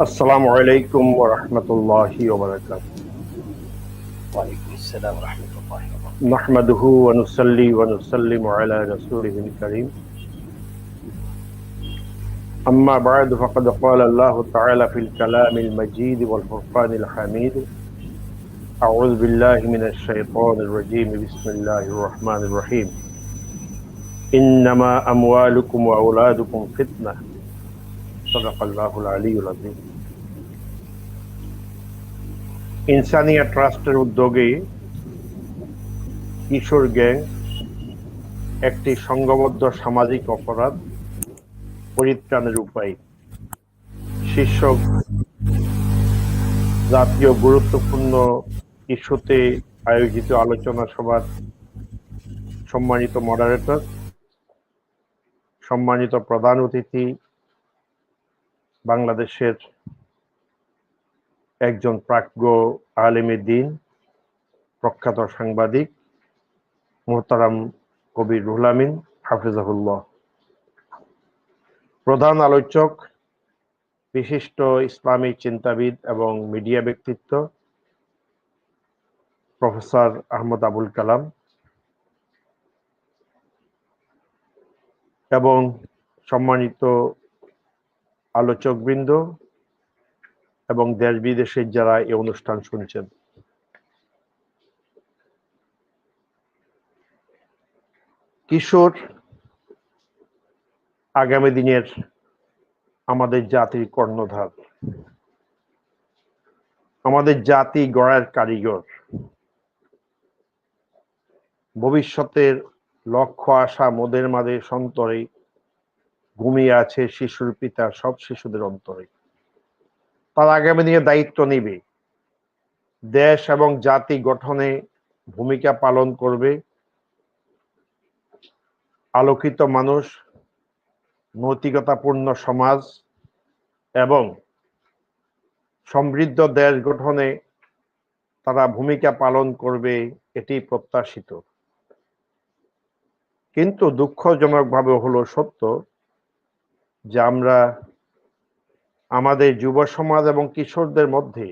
السلام عليكم ورحمة الله وبركاته. وعليكم السلام ورحمة الله وبركاته. نحمده ونصلي ونسلم على رسوله الكريم. أما بعد فقد قال الله تعالى في الكلام المجيد والفرقان الحميد أعوذ بالله من الشيطان الرجيم. بسم الله الرحمن الرحيم. إنما أموالكم وأولادكم فتنة. صدق الله العلي العظيم ইনসানিয়া ট্রাস্টের উদ্যোগে কিশোর গ্যাং একটি সংঘবদ্ধ সামাজিক অপরাধ পরিত্রাণের উপায় শীর্ষক জাতীয় গুরুত্বপূর্ণ ইস্যুতে আয়োজিত আলোচনা সভার সম্মানিত মডারেটর সম্মানিত প্রধান অতিথি বাংলাদেশের একজন প্রাজ্ঞ আলেমে দিন, প্রখ্যাত সাংবাদিক মোহতারাম কবির রুহুল আমিন, হাফিজাহুল্লাহ। প্রধান আলোচক, বিশিষ্ট ইসলামী চিন্তাবিদ এবং মিডিয়া ব্যক্তিত্ব, প্রফেসর আহমদ আবুল কালাম। এবং সম্মানিত আলোচকবৃন্দ এবং দেশ বিদেশের যারা এই অনুষ্ঠান শুনছেন। কিশোর আগামী দিনের আমাদের জাতির কর্ণধার, আমাদের জাতি গড়ার কারিগর, ভবিষ্যতের লক্ষ্য আশা মোদের মাঝে সন্তরে ঘুমিয়ে আছে, শিশুর পিতা, সব শিশুদের অন্তরে। তার আগামী দিনে দায়িত্ব নিবে। দেশ এবং জাতি গঠনে ভূমিকা পালন করবে। আলোকিত মানুষ, নৈতিকতাপূর্ণ সমাজ এবং সমৃদ্ধ দেশ গঠনে তারা ভূমিকা পালন করবে এটি প্রত্যাশিত। কিন্তু দুঃখজনকভাবে হলো সত্য যে আমরা আমাদের যুব সমাজ এবং কিশোরদের মধ্যে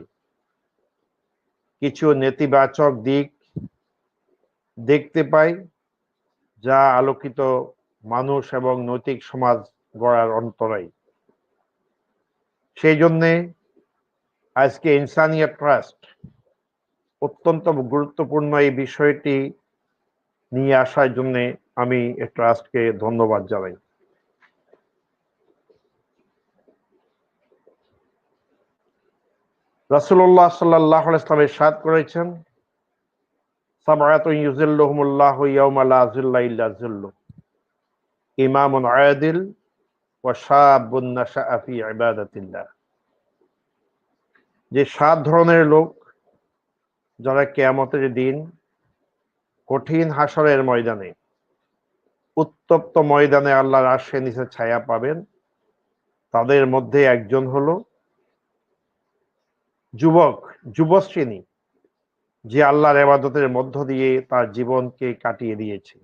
কিছু নেতিবাচক দিক দেখতে পাই, যা আলোকিত মানুষ এবং নৈতিক সমাজ গড়ার অন্তরাই সেই জন্যে আজকে ইনসানিয়া ট্রাস্ট অত্যন্ত গুরুত্বপূর্ণ এই বিষয়টি নিয়ে আসার জন্যে আমি এই ট্রাস্টকে ধন্যবাদ জানাই। রাসুল্লাহ সাল্লাহ ইসলামের সাদ করেছেন ইউজিল্লুহুমুল্লাহ ইমামুন আয়াদিল যে সাত ধরনের লোক যারা কেয়ামতের দিন কঠিন হাসরের ময়দানে, উত্তপ্ত ময়দানে আল্লাহর আশে নিচে ছায়া পাবেন, তাদের মধ্যে একজন হলো যুবক, যুবশ্রেণী, যে আল্লাহর এবাদতের মধ্য দিয়ে তার জীবনকে কাটিয়ে দিয়েছে।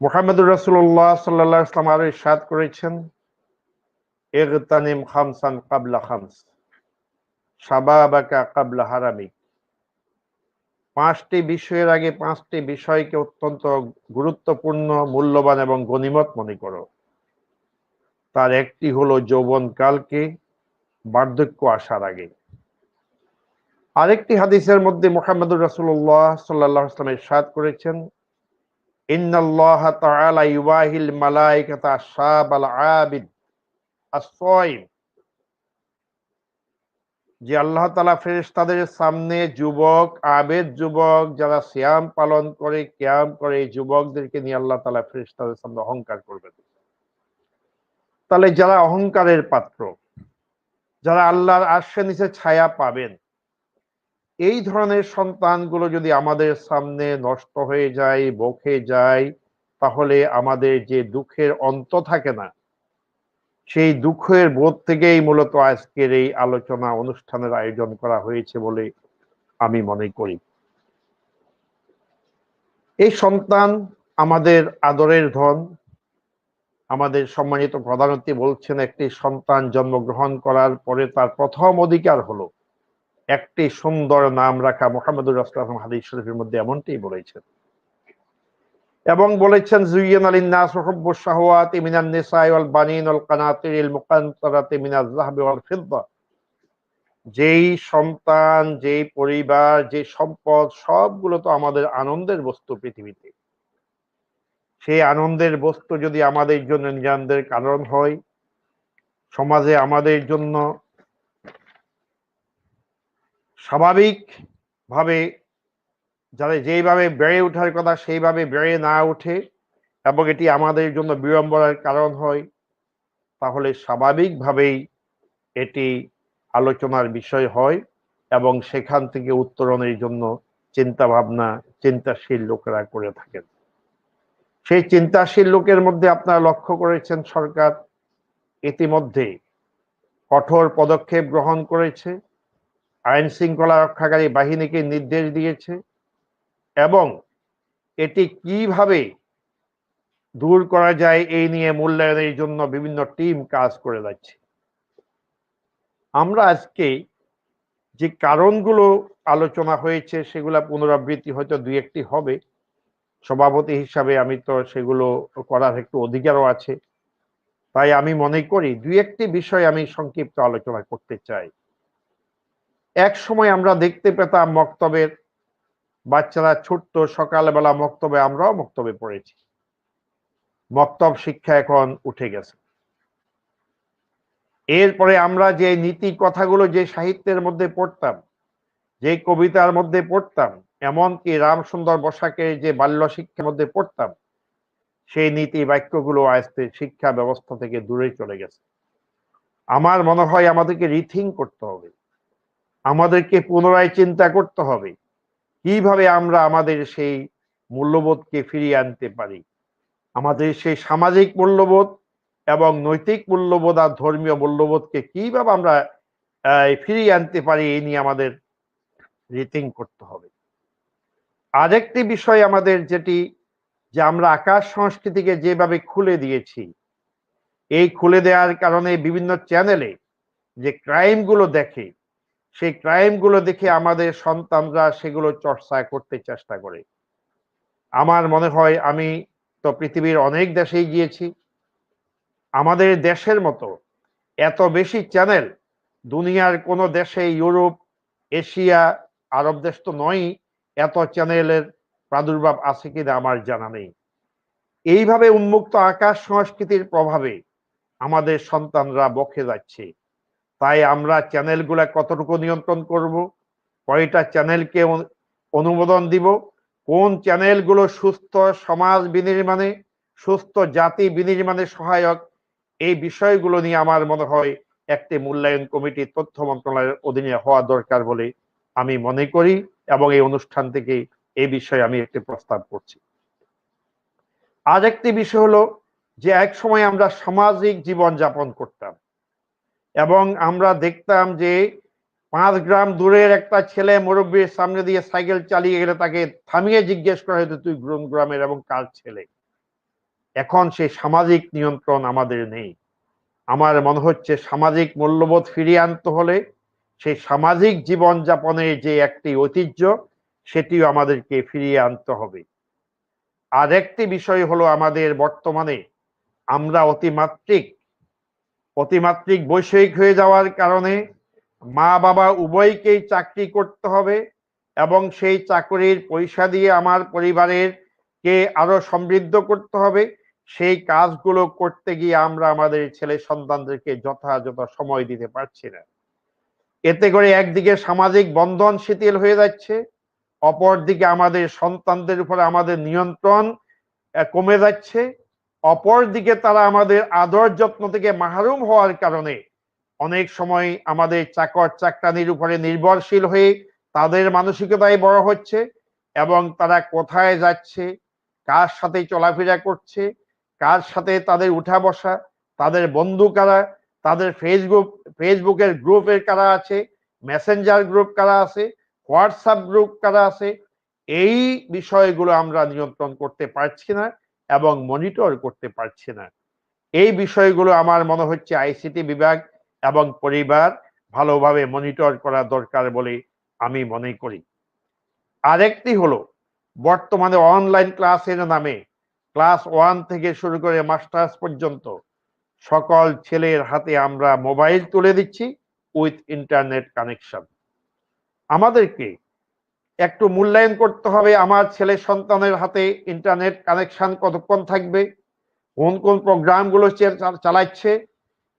মোহাম্মদুর রসুল্লাহ সাল্লাহ ইসলাম আরও সাদ করেছেন এগতানিম খামসান কাবলা খামস সাবাবাকা কাবলা হারামিক। পাঁচটি বিষয়ের আগে পাঁচটি বিষয়কে অত্যন্ত গুরুত্বপূর্ণ, মূল্যবান এবং গণিমত মনে করো। তার একটি হলো যৌবনকালকে বার্ধক্য আসার আগে। আরেকটি হাদিসের মধ্যে মোহাম্মদুর রাসূলুল্লাহ সাল্লাল্লাহু আলাইহি ওয়াসাল্লাম ইরশাদ করেছেন, ইন্নাল্লাহ তাআলা ইউবাহিল মালাইকাতা শাবাল আবিদ আস-সাইম যে আল্লাহ তাআলা ফেরেশতাদের সামনে যুবক, আবেদ যুবক, যারা সিয়াম পালন করে, কিয়াম করে, এই যুবকদেরকে নিয়ে আল্লাহ তাআলা ফেরেশতাদের সামনে অহংকার করবেন। তাহলে যারা অহংকারের পাত্র যারা আল্লাহর আশ্রে নিচে ছায়া পাবেন। এই ধরনের সন্তানগুলো যদি আমাদের সামনে নষ্ট হয়ে যায়, বকে যায়, তাহলে আমাদের যে দুঃখের অন্ত থাকে না, সেই দুঃখের বোধ থেকেই মূলত আজকের এই আলোচনা অনুষ্ঠানের আয়োজন করা হয়েছে বলে আমি মনে করি। এই সন্তান আমাদের আদরের ধন আমাদের সম্মানিত প্রধানমন্ত্রী বলছেন, একটি সন্তান জন্মগ্রহণ করার পরে তার প্রথম অধিকার হলো একটি সুন্দর নাম রাখা। মোহাম্মদুর রাসুল হাদিস শরীফের মধ্যে এমনটাই বলেছেন। এবং বলেছেন জুইয়ান আলী নাস হুব্বু শাহওয়াতি মিনান নিসাই ওয়াল বানিন ওয়াল কানাতিরিল মুকান্তারাতি মিনাজ যাহাবি ওয়াল ফিদ্দা। যেই সন্তান, যেই পরিবার, যে সম্পদ, সবগুলো তো আমাদের আনন্দের বস্তু পৃথিবীতে। সেই আনন্দের বস্তু যদি আমাদের জন্য নিরানন্দের কারণ হয়, সমাজে আমাদের জন্য স্বাভাবিক ভাবে যারা যেইভাবে বেড়ে ওঠার কথা সেইভাবে বেড়ে না ওঠে এবং এটি আমাদের জন্য বিড়ম্বনার কারণ হয়, তাহলে স্বাভাবিকভাবেই এটি আলোচনার বিষয় হয় এবং সেখান থেকে উত্তরণের জন্য চিন্তা ভাবনা চিন্তাশীল লোকেরা করে থাকেন। সেই চিন্তাশীল লোকের মধ্যে আপনারা লক্ষ্য করেছেন সরকার ইতিমধ্যে কঠোর পদক্ষেপ গ্রহণ করেছে, আইন শৃঙ্খলা রক্ষাকারী বাহিনীকে নির্দেশ দিয়েছে এবং এটি কীভাবে দূর করা যায় এই নিয়ে মূল্যায়নের জন্য বিভিন্ন টিম কাজ করে যাচ্ছে। আমরা আজকে যে কারণগুলো আলোচনা হয়েছে সেগুলা পুনরাবৃত্তি হয়তো দুই একটি হবে। সভাপতি হিসাবে আমি তো সেগুলো করার একটু অধিকারও আছে। তাই আমি মনে করি দুই একটি বিষয় আমি সংক্ষিপ্ত আলোচনা করতে চাই। এক সময় আমরা দেখতে পেতাম মক্তবের বাচ্চারা ছোট্ট, সকালবেলা মক্তবে, আমরাও মক্তবে পড়েছি। মক্তব শিক্ষা এখন উঠে গেছে। এরপরে আমরা যে নীতি কথাগুলো যে সাহিত্যের মধ্যে পড়তাম, যে কবিতার মধ্যে পড়তাম এমনকি রামসুন্দর বসাকে যে বাল্য শিক্ষার মধ্যে পড়তাম, সেই নীতি বাক্যগুলো আস্তে শিক্ষা ব্যবস্থা থেকে দূরে চলে গেছে। আমার মনে হয় আমাদেরকে রিথিং করতে হবে। আমাদেরকে পুনরায় চিন্তা করতে হবে, কীভাবে আমরা আমাদের সেই মূল্যবোধকে ফিরিয়ে আনতে পারি। আমাদের সেই সামাজিক মূল্যবোধ এবং নৈতিক মূল্যবোধ আর ধর্মীয় মূল্যবোধকে কীভাবে আমরা ফিরিয়ে আনতে পারি, এই নিয়ে আমাদের রিথিং করতে হবে। আরেকটি বিষয় আমাদের যেটি, যে আমরা আকাশ সংস্কৃতিকে যেভাবে খুলে দিয়েছি, এই খুলে দেওয়ার কারণে বিভিন্ন চ্যানেলে যে ক্রাইমগুলো দেখে, সেই ক্রাইমগুলো দেখে আমাদের সন্তানরা সেগুলো চর্চা করতে চেষ্টা করে। আমার মনে হয় আমি তো পৃথিবীর অনেক দেশেই গিয়েছি। আমাদের দেশের মতো এত বেশি চ্যানেল দুনিয়ার কোনো দেশে, ইউরোপ, এশিয়া, আরব দেশ তো নয়ই এত চ্যানেলের প্রাদুর্ভাব আছে কিনা আমার জানা নেই। এইভাবে উন্মুক্ত আকাশ সংস্কৃতির প্রভাবে আমাদের সন্তানরা বকে যাচ্ছে। তাই আমরা চ্যানেলগুলা কতটুকু নিয়ন্ত্রণ করব, কয়টা চ্যানেলকে অনুমোদন দিব, কোন চ্যানেলগুলো সুস্থ সমাজ বিনির্মাণে, সুস্থ জাতি বিনির্মাণে সহায়ক, এই বিষয়গুলো নিয়ে আমার মনে হয় একটি মূল্যায়ন কমিটি তথ্য মন্ত্রণালয়ের অধীনে হওয়া দরকার বলে আমি মনে করি এবং এই অনুষ্ঠান থেকে এই বিষয়ে আমি একটি প্রস্তাব করছি। আর একটি বিষয় হলো যে এক সময় আমরা সামাজিক জীবন যাপন করতাম এবং আমরা দেখতাম যে পাঁচ গ্রাম দূরের একটা ছেলে মুরব্বীর সামনে দিয়ে সাইকেল চালিয়ে গেলে তাকে থামিয়ে জিজ্ঞেস করা হতো তুই গ্রুম, গ্রামের এবং কার ছেলে? এখন সেই সামাজিক নিয়ন্ত্রণ আমাদের নেই। আমার মনে হচ্ছে সামাজিক মূল্যবোধ ফিরিয়ে আনতে হলে সেই সামাজিক জীবন যাপনের যে একটি ঐতিহ্য, সেটিও আমাদেরকে ফিরিয়ে আনতে হবে। আর একটি বিষয় হলো আমাদের বর্তমানে আমরা অতিমাত্রিক অতিমাত্রিক বৈষয়িক হয়ে যাওয়ার কারণে মা বাবা উভয়কেই চাকরি করতে হবে এবং সেই চাকরির পয়সা দিয়ে আমার পরিবারের কে আরও সমৃদ্ধ করতে হবে, সেই কাজগুলো করতে গিয়ে আমরা আমাদের ছেলে সন্তানদেরকে যথাযথ সময় দিতে পারছি না। এতে করে একদিকে সামাজিক বন্ধন শিথিল হয়ে যাচ্ছে, অপরদিকে আমাদের সন্তানদের উপরে আমাদের নিয়ন্ত্রণ কমে যাচ্ছে অপর দিকে তারা আমাদের আদর যত্ন থেকে মাহরুম হওয়ার কারণে অনেক সময় আমাদের চাকর চাকরানির উপরে নির্ভরশীল হয়ে তাদের মানসিকতায় বড় হচ্ছে এবং তারা কোথায় যাচ্ছে, কার সাথে চলাফেরা করছে, কার সাথে তাদের উঠা বসা, তাদের বন্ধু কারা তাদের ফেসবুক ফেসবুকের গ্রুপের কারা আছে? মেসেঞ্জার গ্রুপ কারা আছে? হোয়াটসঅ্যাপ গ্রুপ কারা আছে? এই বিষয়গুলো আমরা নিয়ন্ত্রণ করতে পারছি না এবং মনিটর করতে পারছি না। এই বিষয়গুলো আমার মনে হচ্ছে আইসিটি বিভাগ এবং পরিবার ভালোভাবে মনিটর করা দরকার বলে আমি মনে করি। আরেকটি হলো, বর্তমানে অনলাইন ক্লাসের নামে ক্লাস ওয়ান থেকে শুরু করে মাস্টার্স পর্যন্ত সকল ছেলের হাতে আমরা মোবাইল তুলে দিচ্ছি উইথ ইন্টারনেট কানেকশন। আমাদেরকে একটু মূল্যায়ন করতে হবে, আমার ছেলে সন্তানের হাতে ইন্টারনেট কানেকশন কতক্ষণ থাকবে, কোন কোন প্রোগ্রামগুলো চালাচ্ছে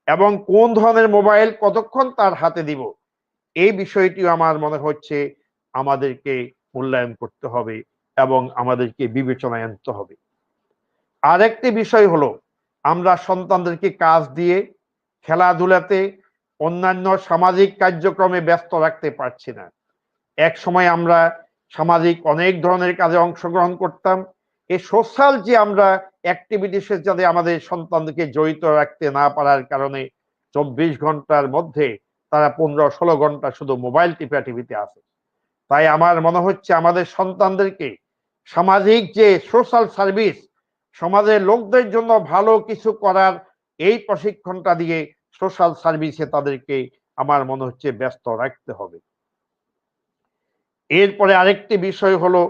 এবং কোন ধরনের মোবাইল কতক্ষণ তার হাতে দিব, এই বিষয়টিও আমার মনে হচ্ছে আমাদেরকে মূল্যায়ন করতে হবে এবং আমাদেরকে বিবেচনায় আনতে হবে। আরেকটি বিষয় হলো আমরা সন্তানদেরকে কাজ দিয়ে খেলাধুলাতে অন্যান্য সামাজিক কার্যক্রমে ব্যস্ত রাখতে পারছি না। এক সময় আমরা সামাজিক অনেক ধরনের কাজে অংশগ্রহণ করতাম। এই সোশ্যাল যে আমরা অ্যাক্টিভিটিসের যাতে আমাদের সন্তানদেরকে জড়িত রাখতে না পারার কারণে চব্বিশ ঘণ্টার মধ্যে তারা পনেরো ষোলো ঘণ্টা শুধু মোবাইল টিপা টিভিতে আছে তাই আমার মনে হচ্ছে আমাদের সন্তানদেরকে সামাজিক যে সোশ্যাল সার্ভিস সমাজের লোকদের জন্য ভালো কিছু করার এই প্রশিক্ষণটা দিয়ে সোশ্যাল সার্ভিসে তাদেরকে আমার মনে হচ্ছে ব্যস্ত রাখতে হবে। এরপরে আরেকটি বিষয় হলো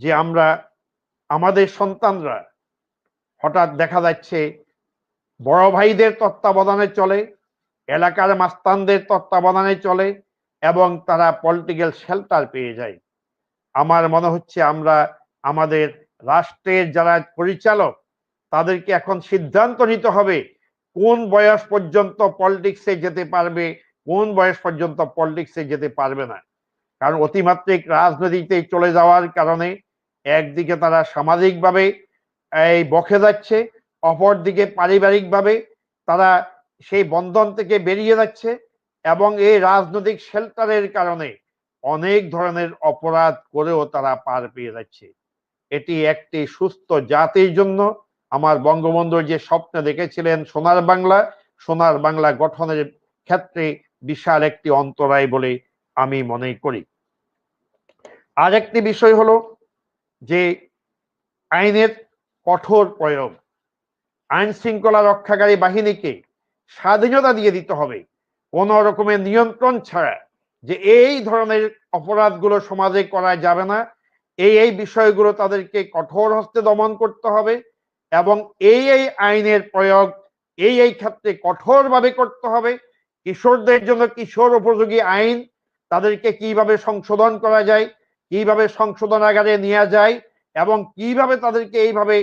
যে আমরা, আমাদের সন্তানরা হঠাৎ দেখা যাচ্ছে বড় ভাইদের তত্ত্বাবধানে চলে, এলাকার মাস্তানদের তত্ত্বাবধানে চলে এবং তারা পলিটিক্যাল শেল্টার পেয়ে যায়। আমার মনে হচ্ছে আমরা আমাদের রাষ্ট্রের যারা পরিচালক, তাদেরকে এখন সিদ্ধান্ত নিতে হবে কোন বয়স পর্যন্ত পলিটিক্সে যেতে পারবে, কোন বয়স পর্যন্ত পলিটিক্সে যেতে পারবে না। কারণ অতিমাত্রিক রাজনীতিতে চলে যাওয়ার কারণে একদিকে তারা সামাজিকভাবে এই বখে যাচ্ছে, অপরদিকে পারিবারিকভাবে তারা সেই বন্ধন থেকে বেরিয়ে যাচ্ছে এবং এই রাজনৈতিক শেল্টারের কারণে অনেক ধরনের অপরাধ করেও তারা পার পেয়ে যাচ্ছে। এটি একটি সুস্থ জাতির জন্য। আমার বঙ্গবন্ধু যে স্বপ্ন দেখেছিলেন সোনার বাংলা সোনার বাংলা গঠনের ক্ষেত্রে বিশাল একটি অন্তরায় বলে আমি মনে করি। আরেকটি বিষয় হলো যে আইনের কঠোর প্রয়োগ আইন শৃঙ্খলা রক্ষাকারী বাহিনীকে স্বাধীনতা দিয়ে দিতে হবে। কোন রকমের নিয়ন্ত্রণ ছাড়া যে এই ধরনের অপরাধগুলো সমাজে করা যাবে না এই এই বিষয়গুলো তাদেরকে কঠোর হস্তে দমন করতে হবে এবং এই এই আইনের প্রয়োগ এই এই ক্ষেত্রে কঠোরভাবে করতে হবে। কিশোরদের জন্য কিশোর উপযোগী আইন তাদেরকে কীভাবে সংশোধন করা যায়, কীভাবে সংশোধনাগারে নেওয়া যায় এবং কীভাবে তাদেরকে এইভাবে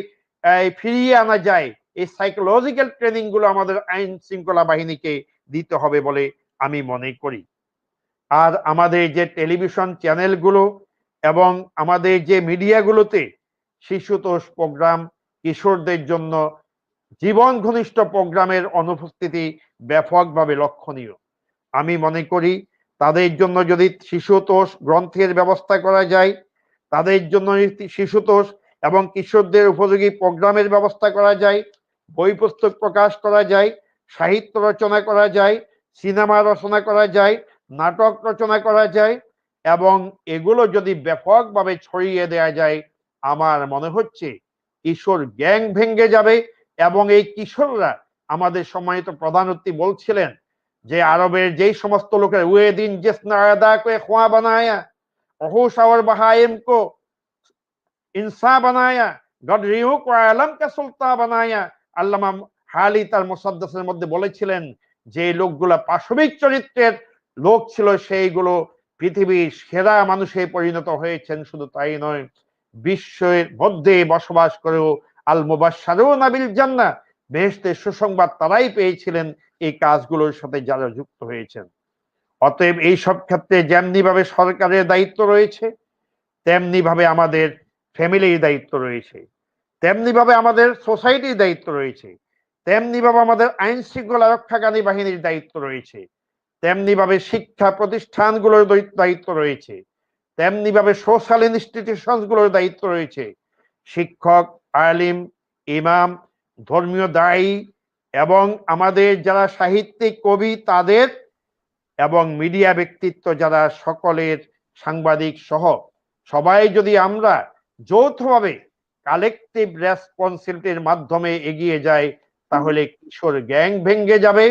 ফিরিয়ে আনা যায়, এই সাইকোলজিক্যাল ট্রেনিংগুলো আমাদের আইন শৃঙ্খলা বাহিনীকে দিতে হবে বলে আমি মনে করি। আর আমাদের যে টেলিভিশন চ্যানেলগুলো এবং আমাদের যে মিডিয়াগুলোতে শিশুতোষ প্রোগ্রাম, কিশোরদের জন্য জীবন ঘনিষ্ঠ প্রোগ্রামের অনুপস্থিতি ব্যাপকভাবে লক্ষণীয়। আমি মনে করি, তাদের জন্য যদি শিশুতোষ গ্রন্থের ব্যবস্থা করা যায়, তাদের জন্য শিশুতোষ এবং কিশোরদের উপযোগী প্রোগ্রামের ব্যবস্থা করা যায়, বই পুস্তক প্রকাশ করা যায়, সাহিত্য রচনা করা যায়, সিনেমা রচনা করা যায়, নাটক রচনা করা যায় এবং এগুলো যদি ব্যাপকভাবে ছড়িয়ে দেয়া যায়, আমার মনে হচ্ছে কিশোর গ্যাং ভেঙ্গে যাবে এবং এই কিশোররা আমাদের সম্মানিত প্রধানমন্ত্রী বলছিলেন যে আরবের যেই সমস্ত লোকের ওয়ে দিন জেসনা করে খোয়া বানায়া অহুসাওয়ার বাহাইম কো ইনসা বানায়া গডরিউ কো আলম কে সুলতা বানায়া, আল্লামা হালি তার মোসাদ্দাসের মধ্যে বলেছিলেন যে লোকগুলা পাশবিক চরিত্রের লোক ছিল সেইগুলো পৃথিবীর সেরা মানুষে পরিণত হয়েছেন শুধু তাই নয়, বিশ্বের মধ্যে বসবাস করেও আল মুবাসারও নাবিল জান্না বেহেস্তের সুসংবাদ তারাই পেয়েছিলেন এই কাজগুলোর সাথে যারা যুক্ত হয়েছেন। অতএব এই সব ক্ষেত্রে যেমনি ভাবে সরকারের দায়িত্ব রয়েছে তেমনি ভাবে আমাদের ফ্যামিলির দায়িত্ব রয়েছে তেমনি ভাবে আমাদের সোসাইটির দায়িত্ব রয়েছে তেমনি ভাবে আমাদের আইন শৃঙ্খলা রক্ষাকারী বাহিনীর দায়িত্ব রয়েছে তেমনি ভাবে শিক্ষা প্রতিষ্ঠানগুলোর দায়িত্ব রয়েছে। তেমনি ভাবে সোশ্যাল ইনস্টিটিউশনগুলোর দায়িত্ব রয়েছে। শিক্ষক, আলিম, ইমাম, ধর্মীয় দায়ী এবং আমাদের যারা সাহিত্যিক, কবি তাদের এবং মিডিয়া ব্যক্তিত্ব যারা সকলের সাংবাদিক সহ। সবাই যদি আমরা যৌথভাবে কালেকটিভ রেসপন্সিবিলিটির মাধ্যমে এগিয়ে যাই, তাহলে কিশোর গ্যাং ভেঙ্গে যাবে।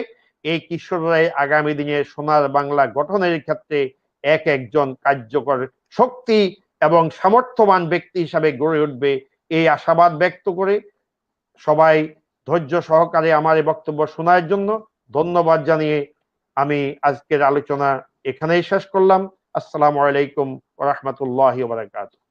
এই কিশোররাই আগামী দিনে সোনার বাংলা গঠনের ক্ষেত্রে এক একজন কার্যকর শক্তি এবং সামর্থ্যবান ব্যক্তি হিসাবে গড়ে উঠবে এই আশাবাদ ব্যক্ত করে সবাই ধৈর্য সহকারে আমার এই বক্তব্য শোনার জন্য ধন্যবাদ জানিয়ে আমি আজকের আলোচনা এখানেই শেষ করলাম। আসসালামু আলাইকুম রহমতুল্লাহ বারাকাতুহ।